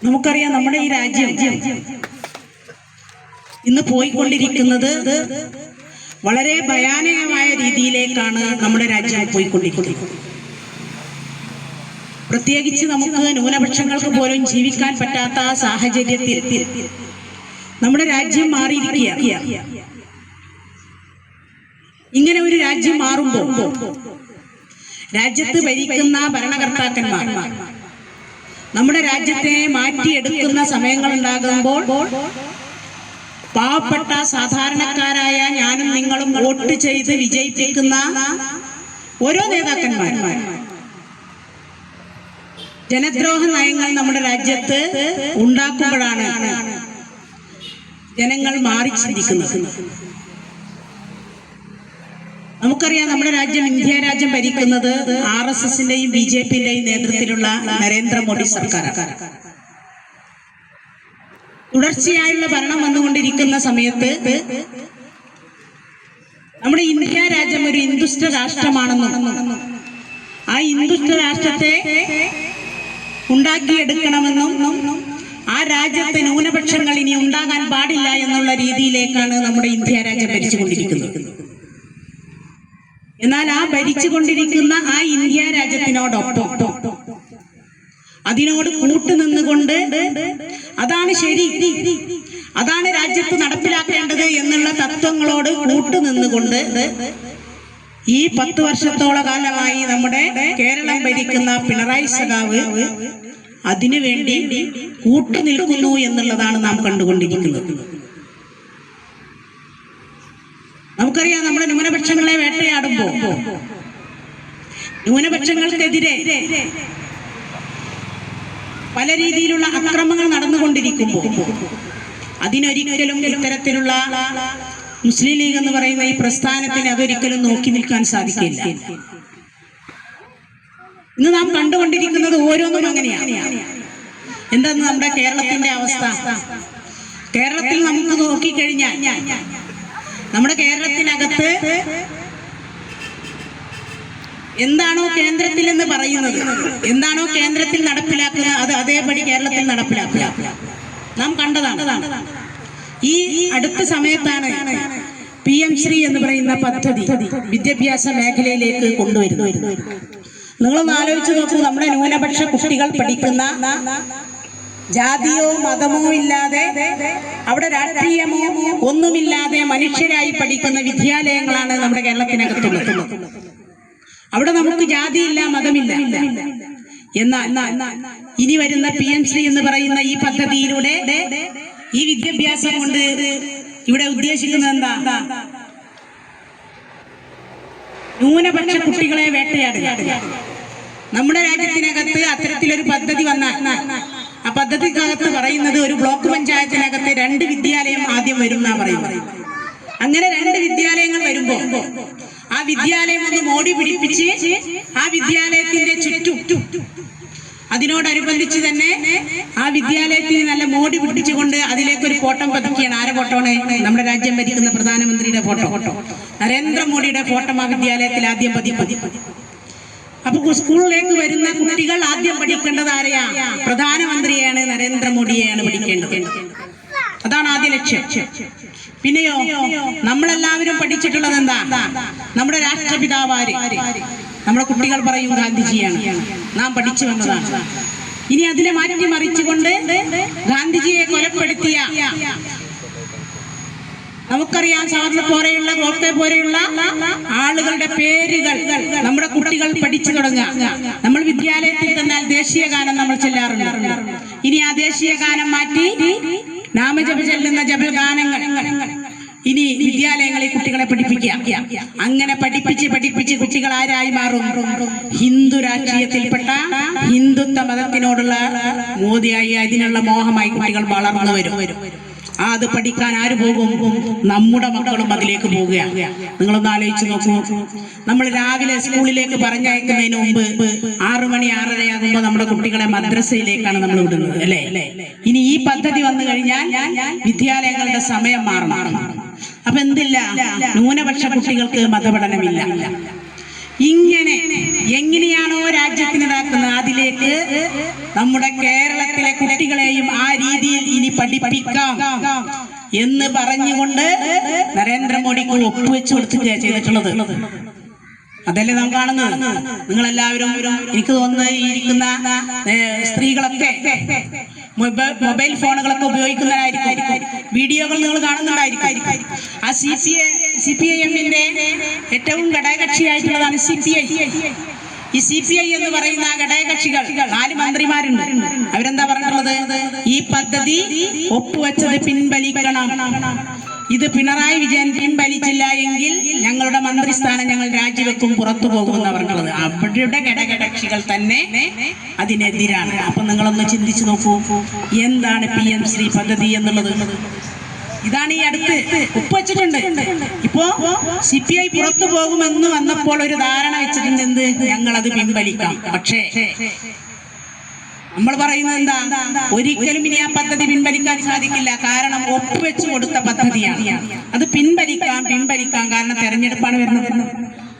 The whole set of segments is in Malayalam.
നമുക്കറിയാം നമ്മുടെ ഈ രാജ്യം ഇന്ന് പോയിക്കൊണ്ടിരിക്കുന്നത് വളരെ ഭയാനകമായ രീതിയിലേക്കാണ് നമ്മുടെ രാജ്യം പോയിക്കൊണ്ടിരിക്കുന്നത്. പ്രത്യേകിച്ച് നമുക്ക് ന്യൂനപക്ഷങ്ങൾക്ക് പോലും ജീവിക്കാൻ പറ്റാത്ത സാഹചര്യത്തിൽ നമ്മുടെ രാജ്യം മാറിയിരിക്കുക ഇങ്ങനെ ഒരു രാജ്യം മാറുമ്പോൾ രാജ്യത്ത് ഭരിക്കുന്ന ഭരണകർത്താക്കന്മാർ നമ്മുടെ രാജ്യത്തെ മാറ്റിയെടുക്കുന്ന സമയങ്ങൾ ഉണ്ടാകുമ്പോൾ പാവപ്പെട്ട സാധാരണക്കാരായ ഞാനും നിങ്ങളും വോട്ട് ചെയ്ത് വിജയിപ്പിക്കുന്ന ഓരോ നേതാക്കന്മാരും. ജനദ്രോഹ നയങ്ങൾ നമ്മുടെ രാജ്യത്ത് ഉണ്ടാക്കുമ്പോഴാണ് ജനങ്ങൾ മാറി ചിന്തിക്കുന്നത് നമുക്കറിയാം നമ്മുടെ രാജ്യം ഇന്ത്യ രാജ്യം ഭരിക്കുന്നത് ആർ എസ് എസിന്റെയും ബി ജെ പിന്റെയും നേതൃത്വത്തിലുള്ള നരേന്ദ്രമോദി സർക്കാരാണ്. തുടർച്ചയായുള്ള ഭരണം വന്നുകൊണ്ടിരിക്കുന്ന സമയത്ത് നമ്മുടെ ഇന്ത്യ രാജ്യം ഒരു ഹിന്ദുസ്ഥ രാഷ്ട്രമാണെന്നും ആ ഹിന്ദുസ്ഥ രാഷ്ട്രത്തെ ഉണ്ടാക്കിയെടുക്കണമെന്നും ആ രാജ്യത്തെ ന്യൂനപക്ഷങ്ങൾ ഇനി ഉണ്ടാകാൻ പാടില്ല എന്നുള്ള രീതിയിലേക്കാണ് നമ്മുടെ ഇന്ത്യ രാജ്യം ഭരിച്ചുകൊണ്ടിരിക്കുന്നത്. എന്നാൽ ആ ഭരിച്ചുകൊണ്ടിരിക്കുന്ന ആ ഇന്ത്യ രാജ്യത്തിനോടൊപ്പം അതിനോട് കൂട്ടുനിന്നുകൊണ്ട് അതാണ് ശരി. അതാണ് രാജ്യത്ത് നടപ്പിലാക്കേണ്ടത് എന്നുള്ള തത്വങ്ങളോട് കൂട്ടുനിന്നുകൊണ്ട് ഈ പത്ത് വർഷത്തോളം കാലമായി നമ്മുടെ കേരളം ഭരിക്കുന്ന പിണറായി സഖാവ് അതിനുവേണ്ടി കൂട്ടുനിൽക്കുന്നു എന്നുള്ളതാണ് നാം കണ്ടുകൊണ്ടിരിക്കുന്നത് നമുക്കറിയാം നമ്മുടെ ന്യൂനപക്ഷങ്ങളെ വേട്ടയാടുമ്പോ ന്യൂനപക്ഷങ്ങൾക്കെതിരെ പല രീതിയിലുള്ള അക്രമങ്ങൾ നടന്നുകൊണ്ടിരിക്കുമ്പോൾ അതിനൊരിക്കലും ഇത്തരത്തിലുള്ള മുസ്ലിം ലീഗ് എന്ന് പറയുന്ന ഈ പ്രസ്ഥാനത്തിന് അതൊരിക്കലും നോക്കി നിൽക്കാൻ സാധിക്കില്ല. ഇന്ന് നാം കണ്ടുകൊണ്ടിരിക്കുന്നത് ഓരോന്നും അങ്ങനെയാണ്. എന്താന്ന് നമ്മുടെ കേരളത്തിന്റെ അവസ്ഥ? കേരളത്തിൽ നമുക്ക് നോക്കിക്കഴിഞ്ഞാൽ നമ്മുടെ കേരളത്തിനകത്ത് എന്താണോ കേന്ദ്രത്തിൽ എന്ന് പറയുന്നത്? എന്താണോ കേന്ദ്രത്തിൽ നടപ്പിലാക്കുക അത് അതേപടി കേരളത്തിൽ നടപ്പിലാക്കുക. നാം കണ്ടതാണ്. ഈ അടുത്ത സമയത്താണ് പി എം ശ്രീ എന്ന് പറയുന്ന പദ്ധതി വിദ്യാഭ്യാസ മേഖലയിലേക്ക് കൊണ്ടുവരുന്നു നിങ്ങളൊന്ന് ആലോചിച്ച് നോക്കൂ നമ്മുടെ ന്യൂനപക്ഷ കുട്ടികൾ പഠിക്കുന്ന ജാതിയോ മതമോ ഇല്ലാതെ അവിടെ രാഷ്ട്രീയമോ ഒന്നുമില്ലാതെ മനുഷ്യരായി പഠിക്കുന്ന വിദ്യാലയങ്ങളാണ് നമ്മുടെ കേരളത്തിനകത്തുള്ളത്. അവിടെ നമുക്ക് ജാതിയില്ല മതമില്ല. എന്നാൽ ഇനി വരുന്ന പി എം ശ്രീ എന്ന് പറയുന്ന ഈ പദ്ധതിയിലൂടെ ഈ വിദ്യാഭ്യാസം കൊണ്ട് ഇവിടെ ഉദ്ദേശിക്കുന്നത് എന്താ? ന്യൂനപക്ഷ കുട്ടികളെ വേട്ടയാടുക. നമ്മുടെ രാജ്യത്തിനകത്ത് അത്തരത്തിലൊരു പദ്ധതി വന്നാൽ ആ പദ്ധതിക്കകത്ത് പറയുന്നത് ഒരു ബ്ലോക്ക് പഞ്ചായത്തിനകത്ത് രണ്ട് വിദ്യാലയം ആദ്യം വരും എന്നാ പറയുന്നത്. അങ്ങനെ രണ്ട് വിദ്യാലയങ്ങൾ വരുമ്പോ ആ വിദ്യാലയം ഒന്ന് മോടി പിടിപ്പിച്ച് ആ വിദ്യാലയത്തിന്റെ ചുറ്റും അതിനോടനുബന്ധിച്ച് തന്നെ ആ വിദ്യാലയത്തിന് നല്ല മോടി പിടിച്ചുകൊണ്ട് അതിലേക്ക് ഒരു ഫോട്ടം പതുക്കിയാണ്. ആരെ ഫോട്ടോണ് നമ്മുടെ രാജ്യം ഭരിക്കുന്ന പ്രധാനമന്ത്രിയുടെ ഫോട്ടോ. ഫോട്ടോ നരേന്ദ്രമോദിയുടെ ഫോട്ടോ ആ വിദ്യാലയത്തിൽ ആദ്യം പതി അപ്പൊ സ്കൂളിലേക്ക് വരുന്ന കുട്ടികൾ ആദ്യം പഠിക്കേണ്ടത് ആരെയാ? പ്രധാനമന്ത്രിയെയാണ് നരേന്ദ്രമോദിയെയാണ് പഠിക്കേണ്ടത്. അതാണ് ആദ്യ ലക്ഷ്യം. പിന്നെയോ നമ്മളെല്ലാവരും പഠിച്ചിട്ടുള്ളത് എന്താ? നമ്മുടെ രാഷ്ട്രപിതാവാര്. നമ്മുടെ കുട്ടികൾ പറയും ഗാന്ധിജിയാണ്. നാം പഠിച്ചു വന്നതാണ്. ഇനി അതിനെ മാറ്റി മറിച്ചുകൊണ്ട് ഗാന്ധിജിയെ കൊലപ്പെടുത്തിയ നമുക്കറിയാം സാറിന് പോലെയുള്ള ഗോപ്തെ പോലെയുള്ള ആളുകളുടെ പേരുകൾ നമ്മുടെ കുട്ടികൾ പഠിച്ചു തുടങ്ങുക. നമ്മൾ വിദ്യാലയത്തിൽ തന്നാൽ ദേശീയ ഗാനം നമ്മൾ ചെല്ലാറുണ്ട്. ഇനി ആ ദേശീയ ഗാനം മാറ്റി നാമജപ ചെല്ലുന്ന ജപൽ ഗാനങ്ങൾ ഇനി വിദ്യാലയങ്ങളിൽ കുട്ടികളെ പഠിപ്പിക്കുക. അങ്ങനെ പഠിപ്പിച്ച് പഠിപ്പിച്ച് കുട്ടികൾ ആരായി മാറും. ഹിന്ദു രാഷ്ട്രീയത്തിൽപ്പെട്ട ഹിന്ദുത്വ മതത്തിനോടുള്ള മോദിയായി അതിനുള്ള മോഹമായി കുട്ടികൾ വളർന്നു വരും. ആ അത് പഠിക്കാൻ ആര് പോകും? നമ്മുടെ മക്കളും അതിലേക്ക് പോവുകയാണ് നിങ്ങളൊന്ന് ആലോചിച്ച് നോക്കൂ. നമ്മൾ രാവിലെ സ്കൂളിലേക്ക് പറഞ്ഞയക്കുന്നതിന് മുമ്പ് ആറു മണി ആറരയാകുമ്പോൾ നമ്മുടെ കുട്ടികളെ മദ്രസയിലേക്കാണ് നമ്മൾ വിടുന്നത് അല്ലേ? ഇനി ഈ പദ്ധതി വന്നു കഴിഞ്ഞാൽ വിദ്യാലയങ്ങളുടെ സമയം മാറണം. അപ്പൊ എന്തില്ല? ന്യൂനപക്ഷ കുട്ടികൾക്ക് മതപഠനമില്ല. ഇങ്ങനെ എങ്ങനെയാണോ രാജ്യത്തിന് ഇതാക്കുന്നത് അതിലേക്ക് നമ്മുടെ കേരളത്തിലെ കുട്ടികളെയും ആ രീതിയിൽ ഇനി പഠിപ്പിക്കാം എന്ന് പറഞ്ഞുകൊണ്ട് നരേന്ദ്രമോദിക്ക് ഒപ്പുവെച്ച് കൊടുത്തിട്ട് ചെയ്തിട്ടുള്ളത്. അതല്ലേ നാം കാണുന്നത്? നിങ്ങളെല്ലാവരും എനിക്ക് തോന്നുന്നത് ഈ ഇരിക്കുന്ന സ്ത്രീകളൊക്കെ മൊബൈൽ ഫോണുകളൊക്കെ ഉപയോഗിക്കുന്നവരായിരിക്കും. വീഡിയോകൾ നിങ്ങൾ കാണുന്നുണ്ടായിരിക്കും ആ C P I C P I എമ്മിന്റെ ഏറ്റവും ഘടകകക്ഷിയായിട്ടുള്ളതാണ് സി പി ഐ. ഈ സി പി ഐ എന്ന് പറയുന്ന ഘടകകക്ഷികൾ നാല് മന്ത്രിമാരുണ്ട്. അവരെന്താ പറഞ്ഞിട്ടുള്ളത്? ഈ പദ്ധതി ഒപ്പുവെച്ചത് പിൻവലിക്കണം. ഇത് പിണറായി വിജയൻ പിൻവലിച്ചില്ല എങ്കിൽ ഞങ്ങളുടെ മന്ത്രിസ്ഥാനം ഞങ്ങൾ രാജിവെക്കും പുറത്തു പോകുമെന്ന് പറഞ്ഞിട്ടുള്ളത് അവരുടെ ഘടകകക്ഷികൾ തന്നെ അതിനെതിരാണ്. അപ്പൊ നിങ്ങളൊന്ന് ചിന്തിച്ചു നോക്കൂ. എന്താണ് പി എം ശ്രീ പദ്ധതി എന്നുള്ളത്? ഇതാണ് ഈ അടുത്ത് ഒപ്പുവെച്ചിട്ടുണ്ട് ഇപ്പോ സി പി ഐ പുറത്തു പോകുമെന്ന് വന്നപ്പോൾ ഒരു ധാരണ വെച്ചിട്ടുണ്ട് എന്ത്? ഞങ്ങൾ അത് പിൻവലിക്കാം. പക്ഷേ നമ്മൾ പറയുന്നത് എന്താ? ഒരിക്കലും ഇനി ആ പദ്ധതി പിൻവലിക്കാൻ സാധിക്കില്ല. കാരണം ഒപ്പുവെച്ചു കൊടുത്ത പദ്ധതിയാണ്. അത് പിൻവലിക്കാം പിൻവലിക്കാം. കാരണം തെരഞ്ഞെടുപ്പാണ് വരുന്നത്.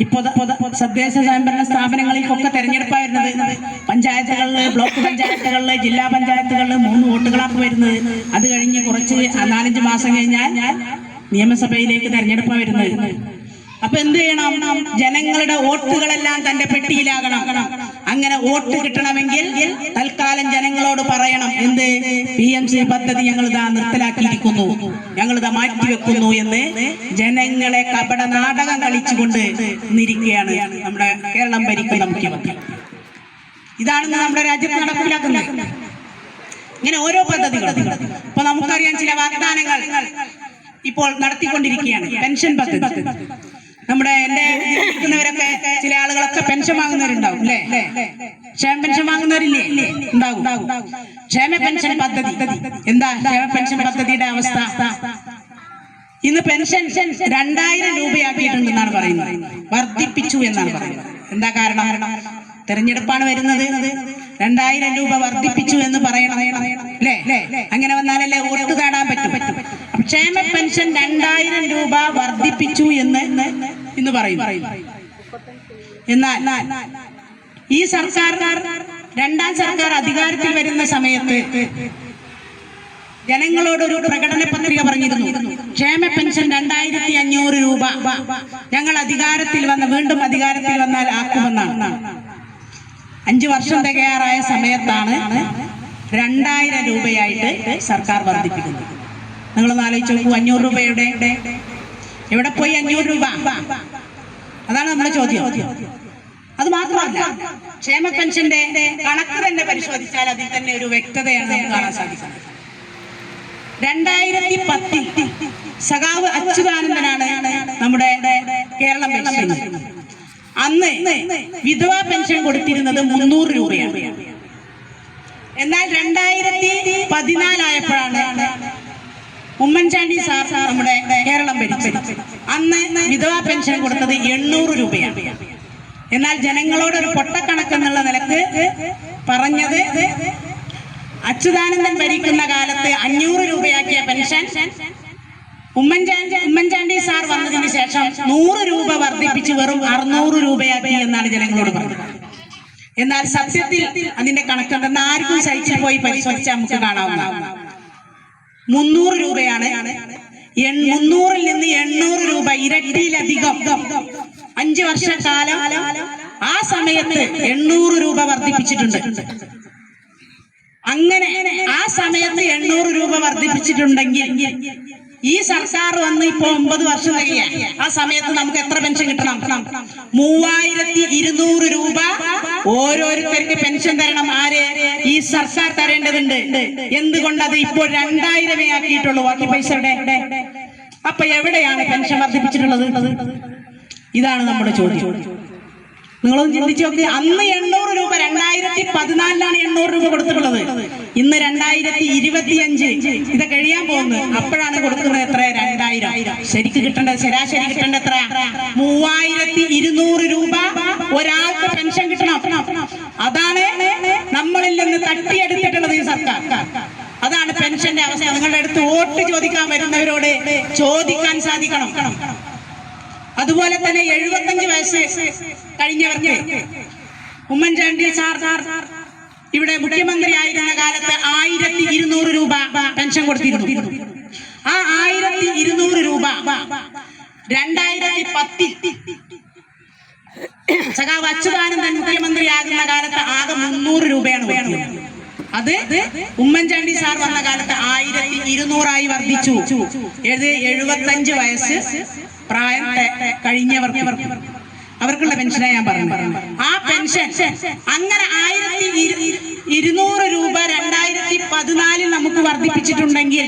ഇപ്പൊ ദ- ഇപ്പൊ ദ- തദ്ദേശ സ്വയംഭരണ സ്ഥാപനങ്ങളിലൊക്കെ തെരഞ്ഞെടുപ്പായിരുന്നത് പഞ്ചായത്തുകളിൽ ബ്ലോക്ക് പഞ്ചായത്തുകളിൽ ജില്ലാ പഞ്ചായത്തുകളിൽ മൂന്ന് വോട്ടുകളാണ് വരുന്നത്. അത് കഴിഞ്ഞ് കുറച്ച് നാലഞ്ച് മാസം കഴിഞ്ഞാൽ നിയമസഭയിലേക്ക് തെരഞ്ഞെടുപ്പാണ് വരുന്നത്. അപ്പൊ എന്ത് ചെയ്യണം? ജനങ്ങളുടെ വോട്ടുകളെല്ലാം തന്റെ പെട്ടിയിലാകണം. അങ്ങനെ വോട്ട് കിട്ടണമെങ്കിൽ തൽക്കാലം ജനങ്ങളോട് പറയണം എന്ത്? പി എം സി പദ്ധതി ഞങ്ങൾ ഇതാ നിർത്തലാക്കിയിരിക്കുന്നു. ഞങ്ങൾ ഇതാ മാറ്റിവെക്കുന്നു എന്ന് ജനങ്ങളെ കപട നാടകം കളിച്ചുകൊണ്ട് നിരിക്കുകയാണ് നമ്മുടെ കേരളം ഭരിക്കുന്ന മുഖ്യമന്ത്രി. ഇതാണ് നമ്മുടെ രാജ്യത്ത് നടപ്പിലാക്കുന്നത്. ഇങ്ങനെ ഓരോ പദ്ധതികളും. ഇപ്പൊ നമുക്കറിയാം ചില വാഗ്ദാനങ്ങൾ ഇപ്പോൾ നടത്തിക്കൊണ്ടിരിക്കുകയാണ്. പെൻഷൻ പദ്ധതി. നമ്മുടെ എന്റെ ഇരിക്കുന്നവരൊക്കെ ചില ആളുകളൊക്കെ പെൻഷൻ വാങ്ങുന്നവരുണ്ടാവും അല്ലേ? ക്ഷേമ പെൻഷൻ വാങ്ങുന്നവരില്ലേ? ഉണ്ടാവും. ക്ഷേമ പെൻഷൻ പദ്ധതി. എന്താ ക്ഷേമ പെൻഷൻ പദ്ധതിയുടെ അവസ്ഥ? ഇന്ന് പെൻഷൻ രണ്ടായിരം രൂപയാക്കിയിട്ടുണ്ടെന്നാണ് പറയുന്നത്. വർദ്ധിപ്പിച്ചു എന്നാണ് പറയുന്നത്. എന്താ കാരണം? തെരഞ്ഞെടുപ്പാണ് വരുന്നത്. രണ്ടായിരം രൂപ വർദ്ധിപ്പിച്ചു എന്ന് പറയണം. അല്ലേ? അങ്ങനെ വന്നാലല്ലേ വോട്ട് നേടാൻ പറ്റും. ക്ഷേമ പെൻഷൻ രണ്ടായിരം രൂപ വർദ്ധിപ്പിച്ചു എന്ന് ഇന്ന് പറയും എന്നാൽ ഈ സർക്കാർ രണ്ടാം സർക്കാർ അധികാരത്തിൽ വരുന്ന സമയത്ത് ജനങ്ങളോട് ഒരു പ്രകടന പത്രിക പറഞ്ഞിരുന്നു. ക്ഷേമ പെൻഷൻ രണ്ടായിരത്തി അഞ്ഞൂറ് രൂപ ഞങ്ങൾ അധികാരത്തിൽ വന്ന വീണ്ടും അധികാരത്തിൽ വന്നാൽ ആക്കുമെന്നാണ്. അഞ്ചു വർഷം തികയാറായ സമയത്താണ് രണ്ടായിരം രൂപയായിട്ട് സർക്കാർ വർദ്ധിപ്പിക്കുന്നത്. നിങ്ങളൊന്ന് ആലോചിച്ച് നോക്കൂ അഞ്ഞൂറ് രൂപയുടെ എവിടെ പോയി അഞ്ഞൂറ് രൂപ? അതാണ് നമ്മുടെ ചോദ്യം. അത് മാത്രമല്ല ക്ഷേമ പെൻഷന്റെ കണക്ക് തന്നെ പരിശോധിച്ചാൽ അതിൽ തന്നെ ഒരു വ്യക്തതയാണ് നമുക്ക് കാണാൻ സാധിക്കുന്നത്. രണ്ടായിരത്തി പത്തിൽ സഖാവ് അച്യുതാനന്ദനാണ് നമ്മുടെ കേരളം പെൻഷൻ അന്ന് വിധവാ പെൻഷൻ കൊടുത്തിരുന്നത് മുന്നൂറ് രൂപയാണ്. എന്നാൽ രണ്ടായിരത്തി പതിനാലായപ്പോഴാണ് ഉമ്മൻചാണ്ടി സാർ നമ്മുടെ കേരളം ഭരിച്ചത് അന്ന് വിധവാ പെൻഷൻ കൊടുത്തത് എണ്ണൂറ് രൂപയാണ്. എന്നാൽ ജനങ്ങളോട് ഒരു പൊട്ടക്കണക്ക് എന്നുള്ള നിലയ്ക്ക് പറഞ്ഞത് അച്യുതാനന്ദൻ ഭരിക്കുന്ന കാലത്ത് അഞ്ഞൂറ് രൂപയാക്കിയ പെൻഷൻ ഉമ്മൻചാണ്ടി ഉമ്മൻചാണ്ടി സാർ വന്നതിന് ശേഷം നൂറ് രൂപ വർദ്ധിപ്പിച്ച് വെറും അറുന്നൂറ് രൂപയാക്കി എന്നാണ് ജനങ്ങളോട് പറഞ്ഞത്. എന്നാൽ സത്യത്തിൽ അതിന്റെ കണക്കുണ്ടെന്ന് ആർക്കും സഹിച്ചു പോയി പരിശോധിച്ചാൽ നമുക്ക് കാണാവുന്നതാണ്. മുന്നൂറ് രൂപയാണ്. മുന്നൂറിൽ നിന്ന് എണ്ണൂറ് രൂപ ഇരട്ടിയിലധികം. അഞ്ചു വർഷക്കാലം ആ സമയത്ത് എണ്ണൂറ് രൂപ വർദ്ധിപ്പിച്ചിട്ടുണ്ട്. അങ്ങനെ ആ സമയത്ത് എണ്ണൂറ് രൂപ വർദ്ധിപ്പിച്ചിട്ടുണ്ടെങ്കിൽ ഈ സർക്കാർ വന്ന് ഇപ്പൊ ഒമ്പത് വർഷം കഴിയാ ആ സമയത്ത് നമുക്ക് എത്ര പെൻഷൻ കിട്ടണം? മൂവായിരത്തി ഇരുന്നൂറ് രൂപ ഓരോരുത്തർക്ക് പെൻഷൻ തരണം ആര്? ഈ സർക്കാർ തരേണ്ടതുണ്ട്. എന്തുകൊണ്ട് അത് ഇപ്പോൾ രണ്ടായിരമേ ആക്കിയിട്ടുള്ളൂ? ബാക്കി പൈസ എവിടെ? അപ്പൊ എവിടെയാണ് പെൻഷൻ വർദ്ധിപ്പിച്ചിട്ടുള്ളത്? ഇതാണ് നമ്മുടെ ചോദ്യം. നിങ്ങളൊന്ന് ചിന്തിച്ചു നോക്ക്. അന്ന് എണ്ണൂറ് രൂപ രണ്ടായിരത്തി പതിനാലിലാണ് എണ്ണൂറ് രൂപ കൊടുത്തിട്ടുള്ളത്. ഇന്ന് രണ്ടായിരത്തി ഇരുപത്തിയഞ്ച് ഇത് കഴിയാൻ പോകുന്നു അപ്പോഴാണ് കൊടുക്കുന്നത് എത്ര രണ്ടായിരം. ശരിക്ക് കിട്ടേണ്ടത് ശരാശരി കിട്ടേണ്ടത് എത്ര മൂവായിരത്തി ഇരുന്നൂറ് രൂപ അതാണ് നമ്മളിൽ നിന്ന് തട്ടിയെടുത്തിട്ടുള്ളത് ഈ സർക്കാർ. അതാണ് പെൻഷന്റെ അവസ്ഥ. നിങ്ങളുടെ അടുത്ത് വോട്ട് ചോദിക്കാൻ വരുന്നവരോട് ചോദിക്കാൻ സാധിക്കണം. അതുപോലെ തന്നെ എഴുപത്തഞ്ച് വയസ്സ് കഴിഞ്ഞവർക്ക് ഉമ്മൻചാണ്ടി സാർ ഇവിടെ മുഖ്യമന്ത്രി ആയിരുന്ന കാലത്ത് ആയിരത്തി ഇരുന്നൂറ് രൂപ പെൻഷൻ കൊടുത്തിരുന്നു. ആ ആയിരത്തി ഇരുന്നൂറ് രൂപ രണ്ടായിരത്തി പത്തിൽ സഖാവ് അച്യുതാനന്ദൻ മുഖ്യമന്ത്രിയാകുന്ന കാലത്ത് ആകെ മുന്നൂറ് രൂപയാണ് കൊടുത്തത്. അത് ഉമ്മൻചാണ്ടി സാർ വന്ന കാലത്ത് ആയിരത്തി ഇരുന്നൂറായി വർദ്ധിച്ചു. ഏത്? എഴുപത്തഞ്ച് വയസ്സ് പ്രായം കഴിഞ്ഞവർക്ക്. അവർക്കുള്ള പെൻഷനായി ഞാൻ പറഞ്ഞു ആ പെൻഷൻ അങ്ങനെ ആയിരത്തി ഇരുന്നൂറ് രൂപ വർദ്ധിപ്പിച്ചിട്ടുണ്ടെങ്കിൽ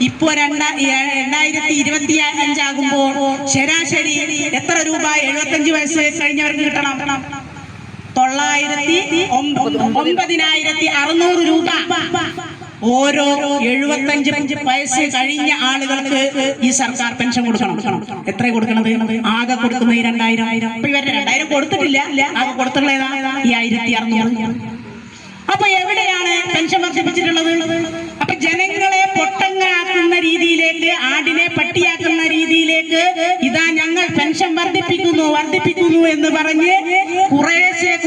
ഇപ്പോ രണ്ടായിരത്തി ഇരുപത്തി അഞ്ചാകുമ്പോൾ ശരാശരി എത്ര രൂപ എഴുപത്തഞ്ച് വയസ്സ് കഴിഞ്ഞവർക്ക് കിട്ടണം? തൊള്ളായിരത്തി ഒമ്പ- ഒമ്പതിനായിരത്തി അറുന്നൂറ് രൂപ. ഓരോ എഴുപത്തഞ്ച് വയസ്സ് കഴിഞ്ഞ ആളുകൾക്ക് ഈ സർക്കാർ പെൻഷൻ കൊടുക്കണം. എത്ര കൊടുക്കണത്? ആകെ കൊടുക്കുന്ന ഈ രണ്ടായിരം. ഇപ്പൊ ഇവരുടെ രണ്ടായിരം കൊടുത്തിട്ടില്ല. ആകെ കൊടുത്തുള്ള ഈ ആയിരത്തി അറുന്നൂറ് അപ്പൊ എവിടെയാണ് പെൻഷൻ വർദ്ധിപ്പിച്ചിട്ടുള്ളത്? അപ്പൊ ജനങ്ങളെ പൊട്ടങ്ങാക്കുന്ന രീതിയിലേക്ക് ആടിനെ പട്ടിയാക്കുന്ന രീതിയിലേക്ക് ഇതാ ഞങ്ങൾ പെൻഷൻ വർദ്ധിപ്പിക്കുന്നു വർദ്ധിപ്പിക്കുന്നു എന്ന് പറഞ്ഞ് കുറേശ്ശെ